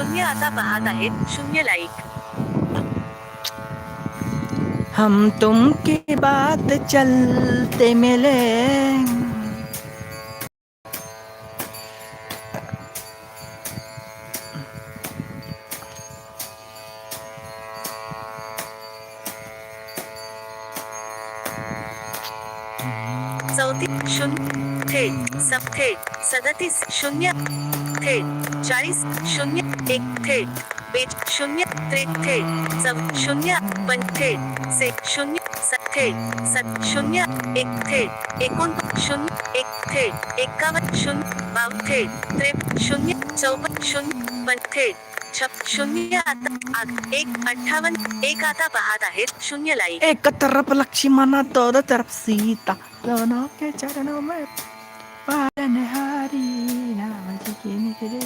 शून्य आता पाहत आहेत शून्य लाईक हम तुम के बात चलते मिले। चौतीस शून्य थेट सब थेट सदतीस शून्य. थेट चाळीस शून्य एक थेट बेच शून्य त्रे थेट चौ शून्य पण थेट से शून्य थेट सत शून्य एक थेट एकोण शून्य एक थेट एकावन्न शून्य बाव थेट त्रे शून्य चौपन्न शून्य पण थेट छप शून्य आता एक अठ्ठावन्न एक आता पाहत आहेत. शून्य लाईक एक तरफ़ लक्ष्मण दो तरफ़ सीता. दोनों के चरणों में पालनहारी राम जी की निकले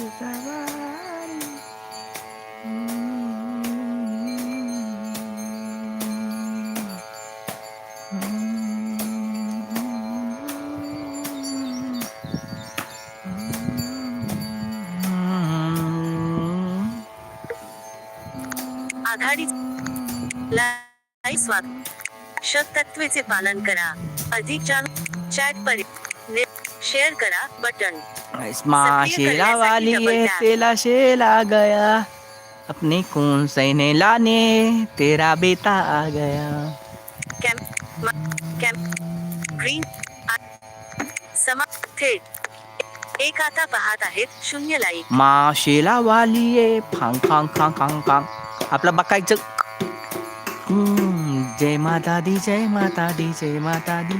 आघाडी. लाई स्वाद तत्वेचे पालन करा. अधिक जाण चॅट पर शेअर करा बटन. माँ शेरा वाली तेला शेला गया। अपने खून सहने लाने तेरा बेटा आ गया। कॅम्प कॅम्प ग्रीन समा थेट एक आता पाहत आहेत शून्य लाईक माँ शेला वाली ये फांग फांग फांग फांग फांग। आपलं हम्म, जय माता दी जय माता दी जय माता दी।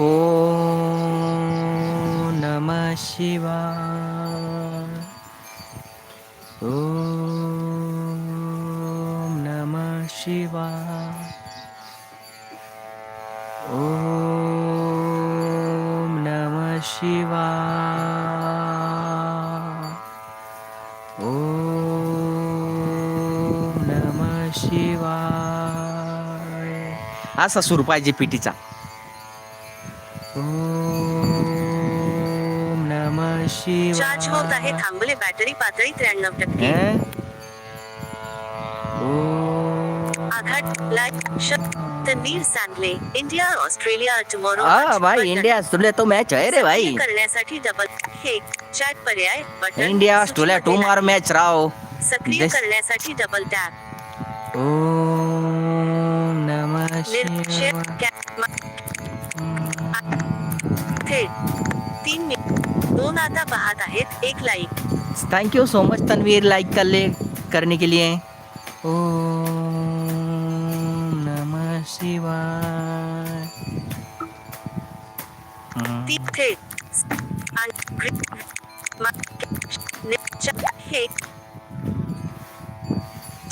ओ नम शिवा ओ नम शिवा ओ नमः शिवा ओ नमः शिवा असा सूर पाहिजे पिटीचा. चार्ज होत आहे थांबले बॅटरी पातळी त्र्याण्णव टक्के. आघाड लाईक शक तन्वीर सांगले. इंडिया ऑस्ट्रेलिया टुमॉरो हाँ भाई इंडिया ऑस्ट्रेलिया तो मैच है रे भाई। करण्यासाठी डबल हे चॅट पर्याय बटन इंडिया ऑस्ट्रेलिया टू मार मैच राव. सक्रिय करण्यासाठी डबल टॅप ॐ नमः शिवाय। थेट तीन मिनिट दोन आता पाहत आहेत एक like thank you so much Tanvir like कर ले करने के लिए. ओम नमः शिवाय।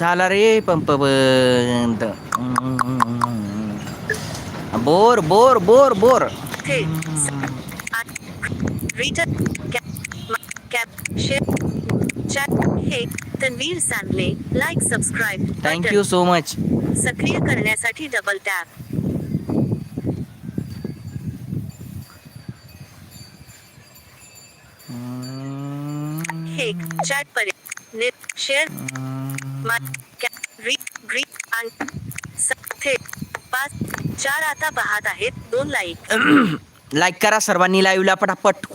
झाला रे पंप बंद bore bore bore bore Tanvir Sangal like subscribe thank you so much सक्रिय करण्यासाठी डबल टॅप चॅट पर्याय शेअर चार आता पाहत आहेत. दोन लाईक लाईक करा सर्वांनी लाईव्हला पटापट.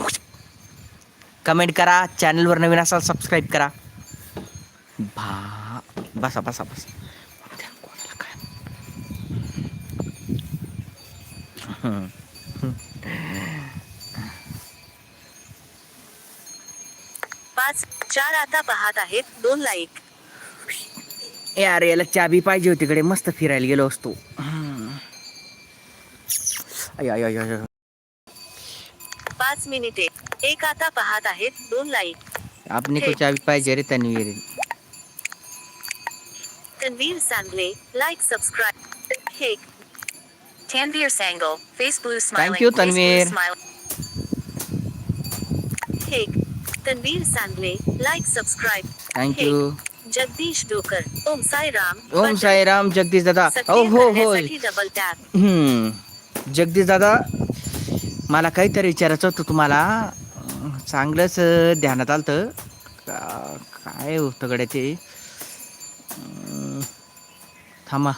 कमेंट करा चॅनलवर नवीन असाल सबस्क्राईब करा. भा बसा बसा बसा. पाच चार आता पाहत आहेत. दोन लाईक ए अरे याला चाबी पाहिजे होती कडे मस्त फिरायला गेलो असतो. पाच मिनिटे. एक आता पाहत आहेत दोन लाईक आपने को चाबी पाहिजे रे तन्वीर. तन्वीर सांगले लाईक सबस्क्राईब हे. Tanvir Sangal, face blue smiling. you, face blue Tanvir. हे. Tanvir Sangal like subscribe thank you Jagdish Dokar Om Sai Ram Om Sairam Jagdish दादा। ओ हो हो. डबल टॅप हम्म. जगदीश दादा मला काहीतरी विचारायचं होतं तुम्हाला. चांगलंच ध्यानात आलं. का- काय होतं गड्या ते थांबा.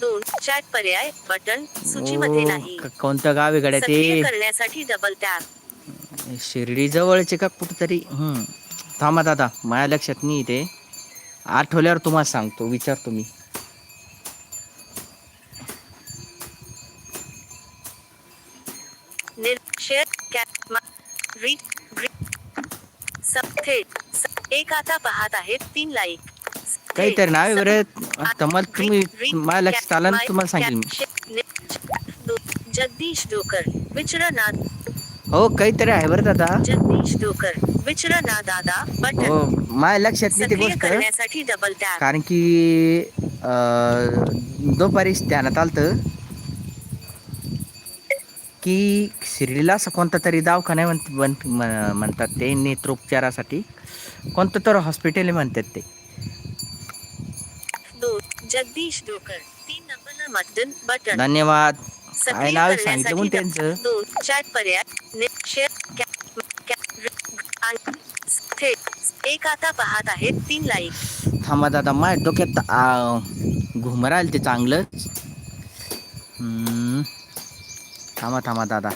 दोन चॅट पर्याय बटन सूचीमध्ये नाही. कोणतं गाव आहे गड्या ते करण्यासाठी डबल टॅप शिर्डी जवळचे का कुठंतरी? हम्म. थांबा दादा माझ्या लक्षात नाही ते आठवल्यावर तुम्हाला सांगतो थेट स- एक आता पाहत आहेत तीन लाईक. काहीतरी नाव आता मला तुम्ही माझ्या लक्षात आलं ना तुम्हाला सांगेल मी. जगदीश डोकर विचरनाथ हो काहीतरी आहे बरं दादा. जगदीश डोकर विचरना दादा हो बटन माझ्या लक्षात नाही ती सक्रिय गोष्ट? करण्यासाठी डबल टॅप कारण की अं, दुपारी ध्यानात आलतं की शिर्डीला असं कोणता तरी दवाखाना आहे म्हण- म्हण- म्हणतात ते नेत्रोपचारासाठी. कोणतं तर हॉस्पिटल आहे म्हणतात ते. जगदीश डोकर तीन नंबर मतदान बटन. धन्यवाद. काय सक्रिय नाव आहे सांगितलं म्हणून करण्यासाठी त्यांचं? चॅट पर्याय. ने- शेअर कॅ- थेट एक आता पाहत आहेत तीन लाईक थांबा दादा माय डोक्यात आ, ते चांगलंच. हम्म. थांबा थांबा दादा.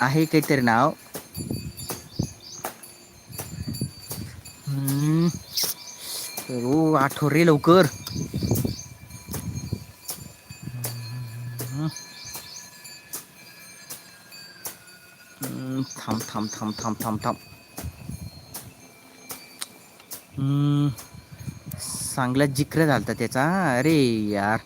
आहे काहीतरी नाव. हम्म. ओ आठवरे लवकर. थांब थांब थांब थांब थांब थांब हम्म, चांगला जिक्र झालता त्याचा अरे यार.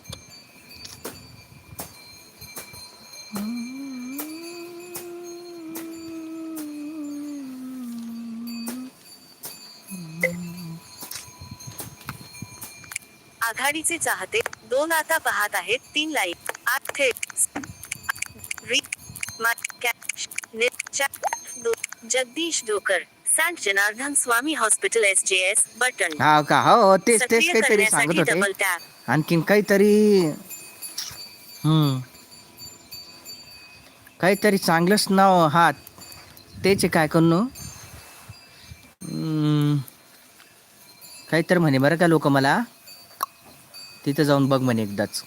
आघाडीचे चाहते दोन आता पाहत आहेत तीन लाईक आठ थेट. रि Jagdish Dokar Sant Janardan Swami hospital S J S button. हा का? हो हो, तेच तेच सक्रिय काहीतरी सांगत करण्यासाठी होते. डबल टॅप आणखीन काहीतरी हम्म. काहीतरी चांगलंच नाव हा तेच काय करू काहीतरी म्हणे बरं का लोक मला. तिथं जाऊन बघ म्हणे एकदाच.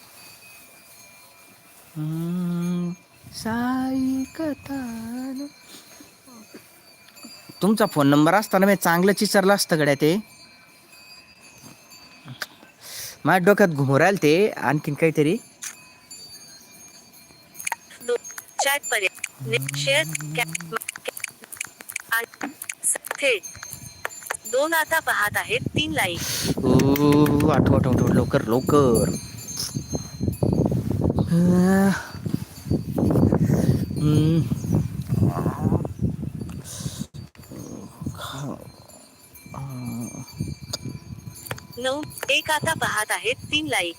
हम्म, साई कथान. तुमचा फोन नंबर असताना मी चांगलं चिचरलं असतं गड्या ते. माझ्या डोक्यात घुमू राहिलं ते आणखीन काहीतरी. दोन आता पाहत आहेत तीन लाईक ओ आठव आठव आठव लवकर लवकर. नऊ एक आता पाहत आहेत तीन लाईक.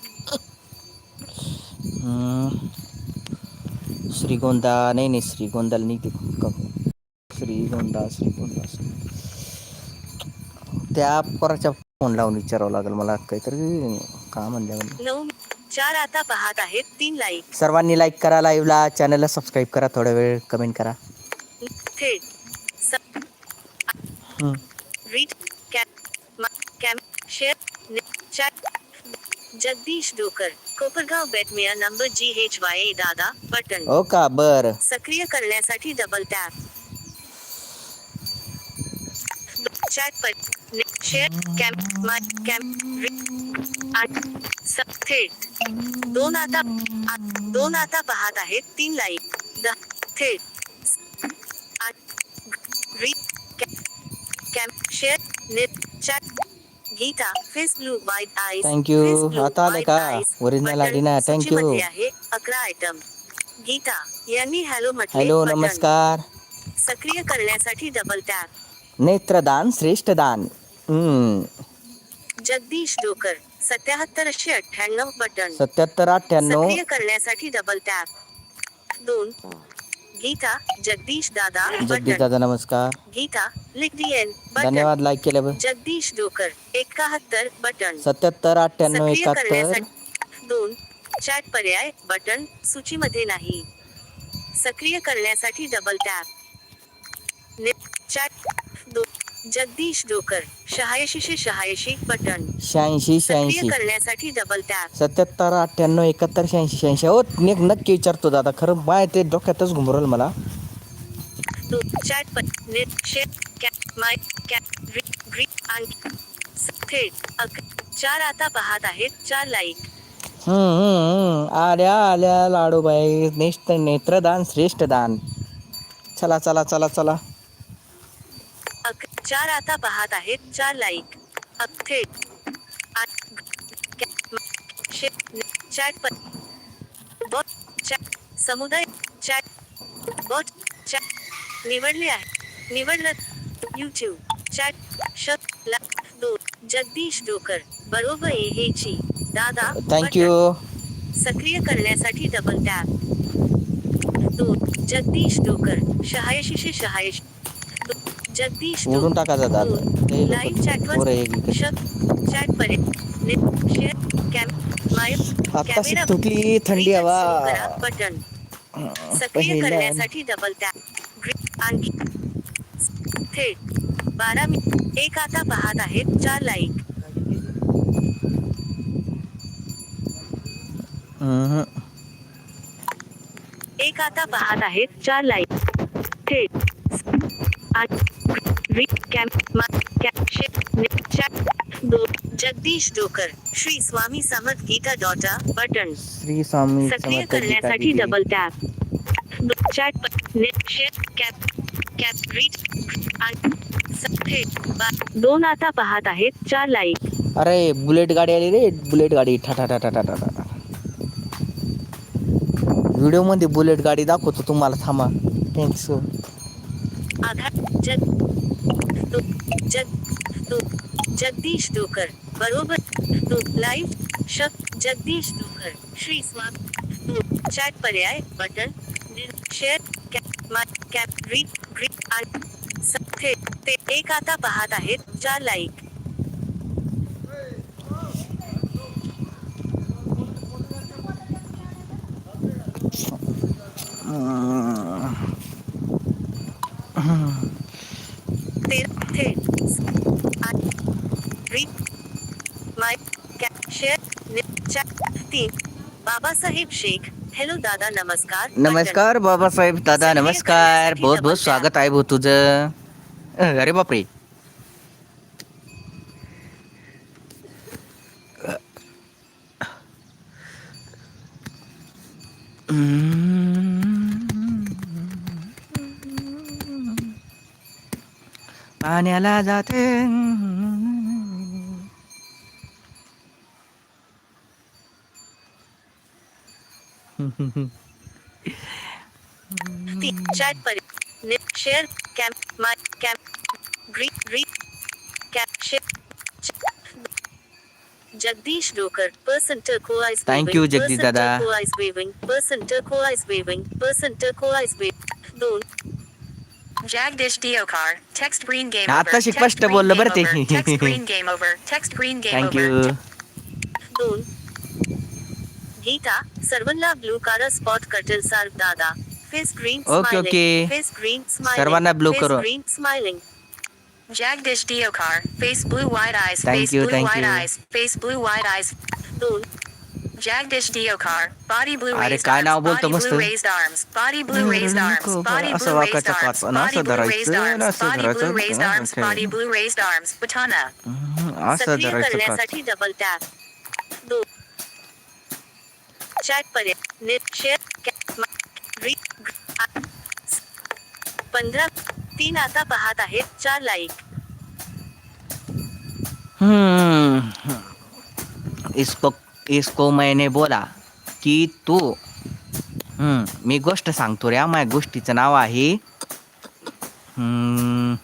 श्रीगोंदा नाही नाही श्रीगोंदाला नाही ते श्रीगोंदा श्रीगोंदा श्री- त्या पोराच्या फोन लावून विचारावं लागेल मला काहीतरी का म्हणलं म्हणे. नऊ चार आता पाहत आहेत तीन लाईक सर्वांनी लाईक करा लाईव्हला चॅनलला सबस्क्राईब करा थोडा वेळ कमेंट करा. थेट हम्म. Read cam share chat Jagdish Dokar Kopargaon बेटमिया number G H Y दादा बटन हो का? बर. सक्रिय करण्यासाठी डबल टॅप चॅट पर शेअर कॅम माय कॅम आठ स- थेट दोन आता दोन आता पाहत आहेत तीन लाईक द थेट आठ cam share net chat Geeta white eyes Thank आता आले का? Original आली ना. You. आहे अकरा आयटम गीता यांनी हॅलो म्हटले हॅलो नमस्कार सक्रिय करण्यासाठी डबल टॅप नेत्रदान श्रेष्ठ दान हम्म. जगदीश डोकर सत्याहत्तरशे अठ्ठ्याण्णव बटन. सत्याहत्तर अठ्ठ्याण्णव. सक्रिय करण्यासाठी डबल टॅप दोन. गीता जगदीश दादा जगदीश दादा नमस्कार. गीता लिख एन बटन. धन्यवाद लाईक केल्याबद्दल जगदीश डोकर एकाहत्तर बटन. सत्याहत्तर अठ्ठ्याण्णव सक्रिय एकाहत्तर. करण्यासाठी दोन. चॅट पर्याय बटन सूचीमध्ये नाही. सक्रिय करण्यासाठी डबल टॅप ने- चॅट जगदीश डोकर शहाऐंशीशे शहाऐंशी बटन. शहाऐंशी शहाऐंशी. करण्यासाठी डबल टॅप सत्याहत्तर अठ्ठ्याण्णव एकाहत्तर शहाऐंशी शहाऐंशी. हो ने- नक्की विचारतो दादा खरं माय ते डोक्यातच घुमरल मला. चॅट नेट शेट माय चार आता पाहत आहेत चार लाईक. आल्या आल्या लाडूबाई नेष्ट नेत्रदान श्रेष्ठ दान चला चला चला चला. चार आता पाहत आहेत चार लाईक अक थेट. आठ कॅ- म- शे- ने- चॅट बॉट चॅट समुदाय चॅट बॉट चॅट निवडले आहे. निवडलं. यूट्यूब चॅट दोन जगदीश डोकर. बरोबर हेची दादा थँक्यू. सक्रिय करण्यासाठी डबल टॅप दोन. जगदीश डोकर. शहाऐंशीशे शहाऐंशी दो- जगदीश डोकर टाका दादा. दोन. ते लाईव्ह चॅटवर चॅट परे ने शेअर कॅम माय आत्ताशी कॅमेरा तुटली थंडी हवा. बटन सक्रिय करण्यासाठी डबल टॅप आणखी थेट बारा मि एक आता पाहत आहेत चार लाईक. एक आता पाहत आहेत चार लाईक थेट जगदीश डोकर श्री स्वामी समर्थ गीता डॉटा बटन श्री स्वामी सक्रिय करण्यासाठी. Double tap chat cap cap बा- दोन आता पाहत आहेत चार लाईक अरे बुलेट गाडी आली रे बुलेट गाडी. ठा ठा ठा ठा ठा ठा ठा. व्हिडिओमध्ये बुलेट गाडी दाखवतो तुम्हाला थांबा. थँक्स आधार जग जग दो जगदीश डोकर बरोबर? तो लाईव्ह शक जगदीश डोकर श्री स्वामी दो चॅट पर्याय बटन शेअर कॅप मा कॅप ग्रीन ग्रीन आणि स- ते एक आता पाहत आहेत चार लाईक Uh थेट आणि री माय कॅप शेअर ने चॅट तीन बाबासाहेब शेख हॅलो दादा नमस्कार. नमस्कार बाबासाहेब दादा नमस्कार. बहुत बहुत स्वागत आहे भाऊ तुझं. अरे बापरे. पाण्याला जाते. चॅट पर ने share cam my cap green green cap share Jagdish docker person turquoise Thank waving, you, Jagdish person दादा. turquoise waving, person turquoise waving, person turquoise waving. दोन Jagdish Diokar, text green game आता over, शिक text स्पष्ट green बोललं game बरं ते. over, text green game over, text green game thank you over. दोन Geeta सर्वांना ब्लू कार स्पॉट कटेल सार दादा face green Okay, okay. Face green smiling सर्वांना blue करो. Green smiling Jagdish Diokar, face blue wide eyes, Thank face you, blue thank wide you. eyes, face blue wide eyes. दोन Jagdish Diokar, body blue अरे raised काय arms, नाव बोलतो body मस्त. blue raised arms, body blue raised arms, नको, body असं blue raised वाकायचं arms, काचन, body असं blue raised धरायचं, arms, असं body blue धरायचं, raised हा, arms, काय. body blue raised arms, Batana. हम्म, असं सक्रिय धरायचं का करण्यासाठी डबल टॅप दोन चॅट पर्याय नेट शेअर पंधरा तीन आता पाहत आहेत चार लाईक हम्म. इसको इसको मैंने बोला की तू मी गोष्ट सांगतो रे माझ्या गोष्टीचं नाव आहे हम्म,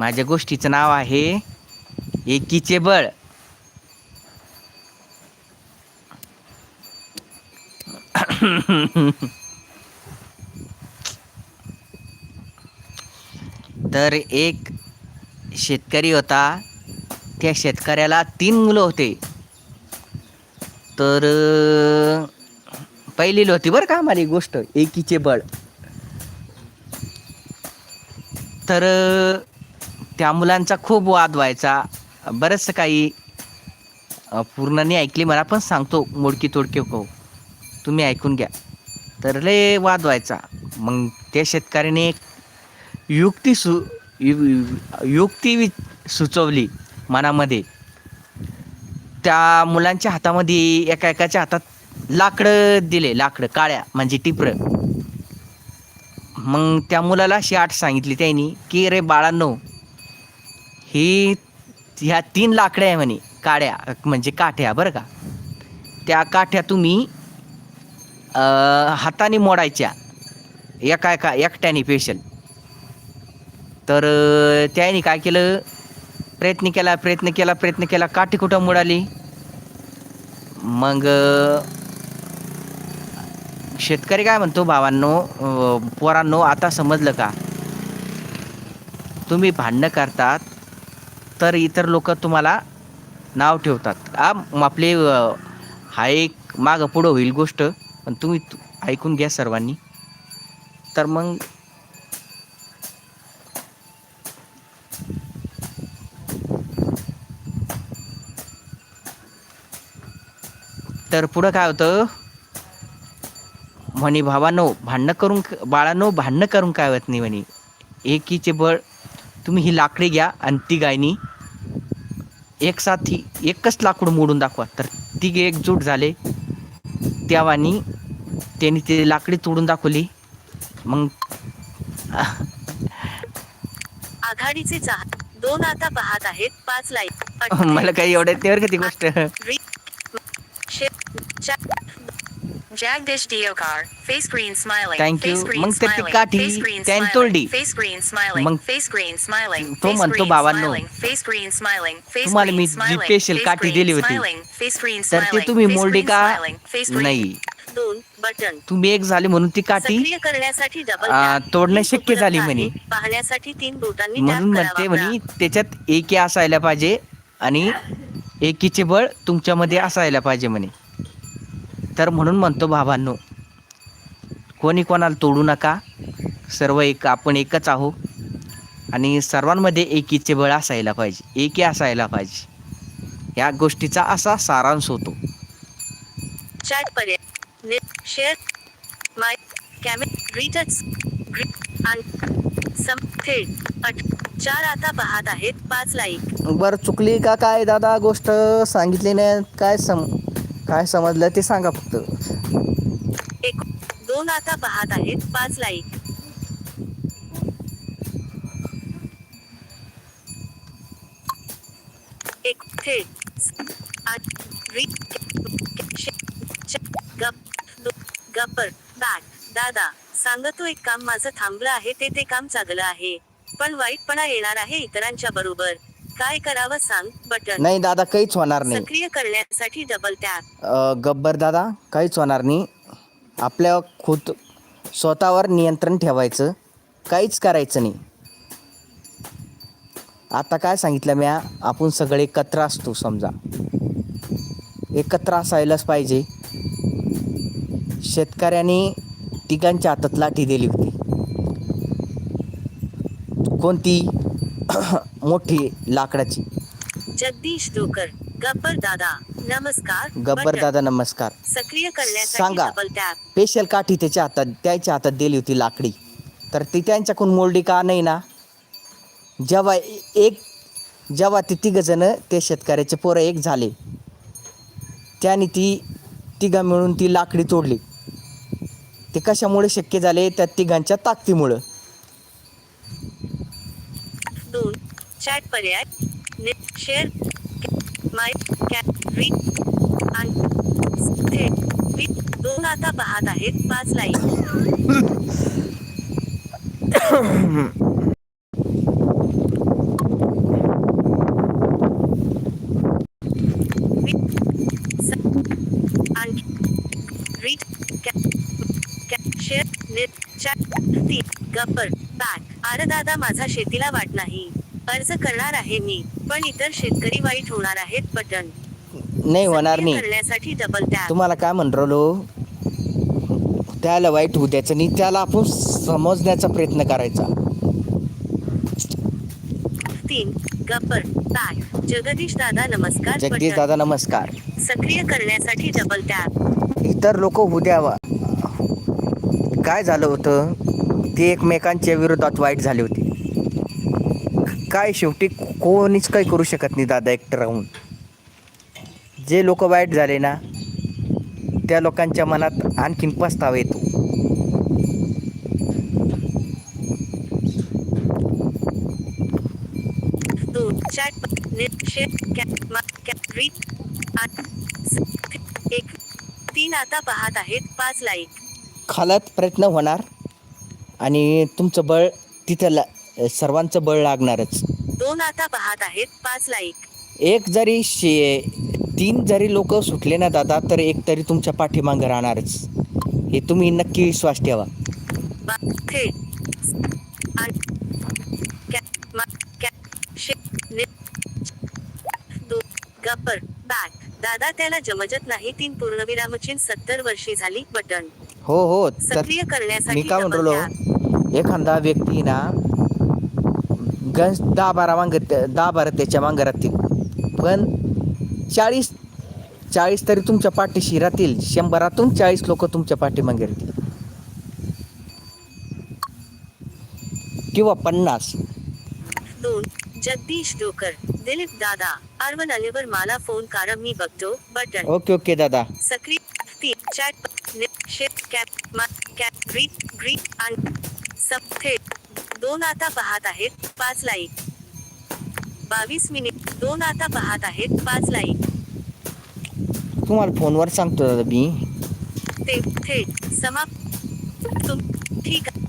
माझ्या गोष्टीचं नाव आहे एकीचे बळ. तर एक शेतकरी होता. त्या शेतकऱ्याला तीन मुलं होते. तर पहिली होती बरं का माझी गोष्ट एकीचे बळ. तर त्या मुलांचा खूप वाद व्हायचा. बरंचसं काही पूर्ण नाही ऐकली मला पण सांगतो मोडकी तोडके हो. तुम्ही ऐकून घ्या. तर लय वाद व्हायचा. मग त्या शेतकऱ्याने एक युक्ती सु युक्ती वि सुचवली मनामध्ये. त्या मुलांच्या हातामध्ये एका एकाच्या हातात लाकडं दिले लाकडं काळ्या म्हणजे टिपरं. मग त्या मुलाला अशी आठ सांगितली त्यांनी की रे बाळांनो ही ह्या तीन लाकड्या आहे म्हणे काड्या म्हणजे काठ्या बरं का? त्या काठ्या तुम्ही हाताने मोडायच्या. एका एका एकट्याने पेशल तर त्याने काय केलं? प्रयत्न केला प्रयत्न केला प्रयत्न केला. काठी कुठं मुडाली? मग शेतकरी काय म्हणतो? भावांनो पोरांनो आता समजलं का? तुम्ही भांडणं करतात तर इतर लोक तुम्हाला नाव ठेवतात. आ आपले हा एक मागं पुढं होईल गोष्ट. पण तुम्ही ऐकून घ्या सर्वांनी. तर मग तर पुढं काय होतं? म्हणे भावानो भांडणं करून बाळानो भांडणं करून काय होत नाही म्हणे. एकीचे बळ तुम्ही ही लाकडी घ्या आणि ती गायनी एक ही एकच लाकूड मोडून दाखवा. तर तिघे एकजूट झाले. त्यावानी त्यांनी ती लाकडी तोडून दाखवली. मग आघाडीचे दोन आता पाहत आहेत. पाच लाइट मला काही एवढ्या तेवर किती गोष्ट. मग ते काठी त्यांनी तोडली. मग फेस ग्रीन स्माइलिंग तो म्हणतो बाबांनो तुम्हाला मी स्पेशल काठी दिली होती. तर ते तुम्ही मोल्डी का? नाही. दोन बटन. तुम्ही एक झाले म्हणून ती काठी करण्यासाठी डबल. तोडणं शक्य झाली म्हणे. पाहण्यासाठी तीन बोटांनी म्हणून म्हणते म्हणे त्याच्यात एकी असायला पाहिजे आणि एकीचे बळ तुमच्यामध्ये असायला पाहिजे म्हणे. तर म्हणून म्हणतो बाबांनो कोणी कोणाला तोडू नका. सर्व एक आपण एकच आहो आणि सर्वांमध्ये एकीचे बळ असायला पाहिजे. एकी असायला पाहिजे. या गोष्टीचा असा सारांश होतो. शेअर माय कॅमेरा रीटच सम थेट अट चार आता पाहत आहेत पाच लाईक बरं चुकली का काय दादा गोष्ट सांगितली नाही? काय सम काय समजलं ते सांगा फक्त. एक दोन आता पाहत आहेत पाच लाईक एक थेट आठ री श- च- गप दो- गप्पर बॅट दादा सांगतो एक काम माझं थांबलं आहे ते ते काम चांगलं आहे. पण वाईटपणा येणार आहे इतरांच्या बरोबर. काय करावं सांग बटन. नाही दादा काहीच होणार नाही. सक्रिय करण्यासाठी डबल टॅप अ, गब्बर दादा काहीच होणार नाही. आपल्या खुद स्वतःवर नियंत्रण ठेवायचं. काहीच करायचं नाही. आता काय सांगितलं म्या? आपण सगळे एकत्र असतो समजा. एकत्र असायलाच पाहिजे. शेतकऱ्याने तिघांच्या हातात लाठी दिली होती. कोणती? मोठी लाकडाची. जगदीश डोकर गब्बर दादा नमस्कार गब्बर. दादा नमस्कार. सक्रिय सांगा. स्पेशल काठी त्याच्या हातात त्याच्या हातात दिली होती लाकडी. तर ती त्यांच्याकडून मोडली का नाही ना? जेव्हा एक जेव्हा ते तिघजण ते शेतकऱ्याचे पोरं एक झाले. त्याने ती तिघा मिळून ती लाकडी तोडली. ते कशामुळे शक्य झाले त्या तिघांच्या ताकदीमुळं दोन चॅट पर्याय नेट शेअर माय आणि दोन आता पाहत आहेत पाच लाईक आणखी read cat share net chat Gabbar back अरे दादा माझा शेतीला वाट नाही. अर्ज करणार आहे मी पण इतर शेतकरी वाईट होणार आहेत बटन नाही होणार नाही. करण्यासाठी डबल टॅप तुम्हाला काय म्हणलो त्याला वाईट होऊ द्यायचं नाही त्याला आपण समजण्याचा प्रयत्न करायचा. तीन गब्बर बॅक जगदीश दादा नमस्कार जगदीश बटन दादा नमस्कार. सक्रिय करण्यासाठी डबल टॅप इतर लोक होऊ द्यावा. काय झालं होतं? ते एकमेकांच्या विरोधात वाईट झाले होते. काय शेवटी कोणीच काही करू शकत नाही दादा एकटं राहून. जे लोक वाईट झाले ना त्या लोकांच्या मनात आणखीन पस्तावा येतो. एक तीन आता पाहत आहेत पाच लाईक खालात प्रयत्न होणार. आणि तुमचं बळ तिथं ला सर्वांचं बळ लागणारच. दोन आता पाहत आहेत पाच लाईक एक. जरी शे तीन जरी लोक सुटले ना दादा तर एक तरी तुमच्या पाठीमागं राहणारच. हे तुम्ही नक्की विश्वास ठेवा. बा आणि मा शे बॅक दादा त्याला जमजत नाही तीन पूर्णविरामचिन सत्तर वर्षे झाली बटन. हो हो. तर सक्रिय करण्यासाठी मी काय. एखादा व्यक्ती ना गंज दहा बारा मांग दहा बारा त्याच्या मागं राहतील. पण चाळीस चाळीस तरी तुमच्या पाठीशी राहतील. शंभरातून चाळीस लोक तुमच्या पाठीमागे राहतील. किंवा पन्नास. दोन जगदीश डोकर दिलीप दादा आरवन आल्यावर मला फोन करा मी बघतो बटन. ओके ओके दादा. सक्रिय चॅट शेट कॅप कॅप ग्रीट ग्रीट आणि थेट दोन आता पाहत आहेत पाच लाईक बावीस मिनिट दोन आता पाहत आहेत पाच लाईक तुम्हाला फोनवर सांगतो दादा मी. ते थेट समाप्त. तुम ठीक आहे.